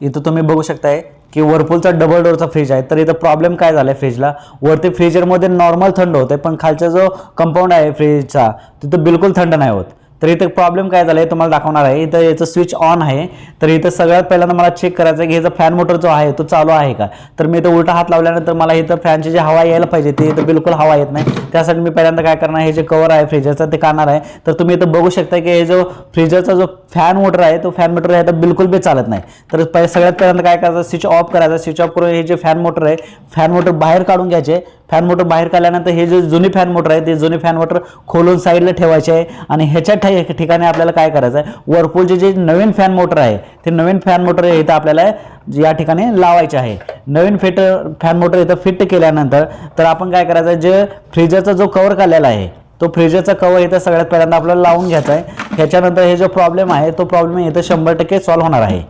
इथं तुम्ही बघू शकताय की वरपूलचा डबल डोअरचा फ्रीज आहे. तर इथं प्रॉब्लेम काय झाला आहे फ्रीजला वरती फ्रीजरमध्ये नॉर्मल थंड होते पण खालचा जो कंपाऊंड आहे फ्रीजचा तिथं बिलकुल थंड नाही होत. तर इथं प्रॉब्लेम काय झाला आहे तुम्हाला दाखवणार आहे. इथं याचं स्विच ऑन आहे. तर इथं सगळ्यात पहिल्यांदा मला चेक करायचं आहे की ह्याचा फॅन मोटर जो आहे तो चालू आहे का? तर मी इथं उलटा हात लावल्यानंतर मला इथं फॅनची जी हवा यायला पाहिजे ती इथं बिलकुल हवा येत नाही. त्यासाठी मी पहिल्यांदा काय करणार हे जे कवर आहे फ्रीजरचं ते काढणार आहे. तर तुम्ही इथं बघू शकता की हे जो फ्रीजरचा जो फॅन मोटर आहे तो फॅन मोटर आहे तर बिलकुल बी चालत नाही. तर सगळ्यात पहिल्यांदा काय करायचं स्विच ऑफ करायचं. स्विच ऑफ करून हे जे फॅन मोटर आहे फॅन मोटर बाहेर काढून घ्यायचे. फॅन मोटर बाहेर काढल्यानंतर हे जे जुनी फॅन मोटर आहे ते जुनी फॅन मोटर खोलून साईडला ठेवायचे आहे. आणि ह्याच्या ठे- ठिकाणी आपल्याला काय करायचं आहे वरपूलचे जे नवीन फॅन मोटर आहे ते नवीन फॅन मोटर इथं आपल्याला या ठिकाणी लावायचे आहे. नवीन फिट फॅन मोटर इथं फिट केल्यानंतर तर आपण काय करायचं आहे जे फ्रीजरचा जो कवर काढलेला आहे तो फ्रीजरचा कवर इथं सगळ्यात पहिल्यांदा आपल्याला लावून घ्यायचा आहे. त्याच्यानंतर हे जो प्रॉब्लेम आहे तो प्रॉब्लेम इथं शंभर टक्के सॉल्व्ह होणार आहे.